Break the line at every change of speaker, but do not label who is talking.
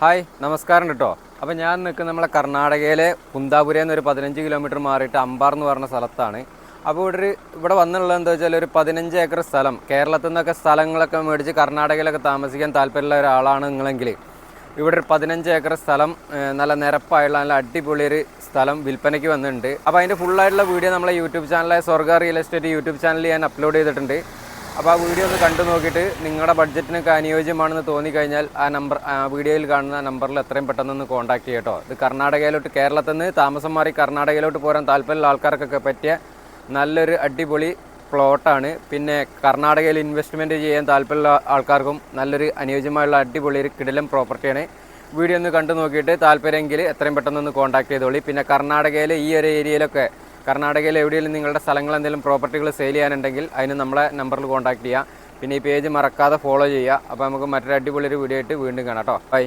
Hi നമസ്കാരം കേട്ടോ അപ്പോൾ ഞാൻ നിൽക്കുന്ന നമ്മളെ കർണാടകയിലെ കുന്താപുരയിൽ നിന്ന് ഒരു പതിനഞ്ച് കിലോമീറ്റർ മാറിയിട്ട് അമ്പാർ എന്ന് പറഞ്ഞ സ്ഥലത്താണ്. അപ്പോൾ ഇവിടെ ഒരു ഇവിടെ വന്നുള്ളത് എന്താ വെച്ചാൽ ഒരു പതിനഞ്ച് ഏക്കർ സ്ഥലം. കേരളത്തിൽ നിന്നൊക്കെ സ്ഥലങ്ങളൊക്കെ മേടിച്ച് കർണാടകയിലൊക്കെ താമസിക്കാൻ താല്പര്യമുള്ള ഒരാളാണ് നിങ്ങളെങ്കിൽ. ഇവിടെ ഒരു പതിനഞ്ച് ഏക്കർ സ്ഥലം നല്ല നിരപ്പായുള്ള നല്ല അടിപൊളി ഒരു സ്ഥലം വിൽപ്പനയ്ക്ക് വന്നിട്ടുണ്ട്. അപ്പോൾ അതിന്റെ ഫുള്ളായിട്ടുള്ള വീഡിയോ നമ്മളെ യൂട്യൂബ് ചാനലായ സ്വർഗ റിയൽ എസ്റ്റേറ്റ് യൂട്യൂബ് ചാനലിൽ ഞാൻ അപ്ലോഡ് ചെയ്തിട്ടുണ്ട്. അപ്പോൾ ആ വീഡിയോ ഒന്ന് കണ്ടു നോക്കിയിട്ട് നിങ്ങളുടെ ബഡ്ജറ്റിനൊക്കെ അനുയോജ്യമാണെന്ന് തോന്നിക്കഴിഞ്ഞാൽ ആ നമ്പർ വീഡിയോയിൽ കാണുന്ന നമ്പറിൽ എത്രയും പെട്ടെന്ന് കോൺടാക്ട് ചെയ്യട്ടോ ഇത് കർണാടകയിലോട്ട് കേരളത്തിൽ നിന്ന് താമസം മാറി കർണാടകയിലോട്ട് പോരാൻ താല്പര്യമുള്ള ആൾക്കാർക്കൊക്കെ പറ്റിയ നല്ലൊരു അടിപൊളി പ്ലോട്ടാണ് പിന്നെ കർണാടകയിൽ ഇൻവെസ്റ്റ്മെന്റ് ചെയ്യാൻ താല്പര്യമുള്ള ആൾക്കാർക്കും നല്ലൊരു അനുയോജ്യമായുള്ള അടിപൊളി ഒരു കിടിലം പ്രോപ്പർട്ടിയാണ് വീഡിയോ ഒന്ന് കണ്ടു നോക്കിയിട്ട് താല്പര്യമെങ്കിൽ എത്രയും പെട്ടെന്ന് ഒന്ന് കോൺടാക്ട് ചെയ്തോളി. പിന്നെ കർണാടകയിലെ ഈ ഒരു ഏരിയയിലൊക്കെ കർണാടകയിൽ എവിടെയെങ്കിലും നിങ്ങളുടെ സ്ഥലങ്ങൾ എന്തെങ്കിലും പ്രോപ്പർട്ടികൾ സെയിൽ ചെയ്യാനുണ്ടെങ്കിൽ അതിന് നമ്മളെ നമ്പറിൽ കോൺടാക്ട് ചെയ്യുക പിന്നെ ഈ പേജ് മറക്കാതെ ഫോളോ ചെയ്യുക അപ്പോൾ നമുക്ക് മറ്റൊരു അടിപൊളി ഒരു വീഡിയോ ആയിട്ട് വീണ്ടും കാണാം കേട്ടോ ബൈ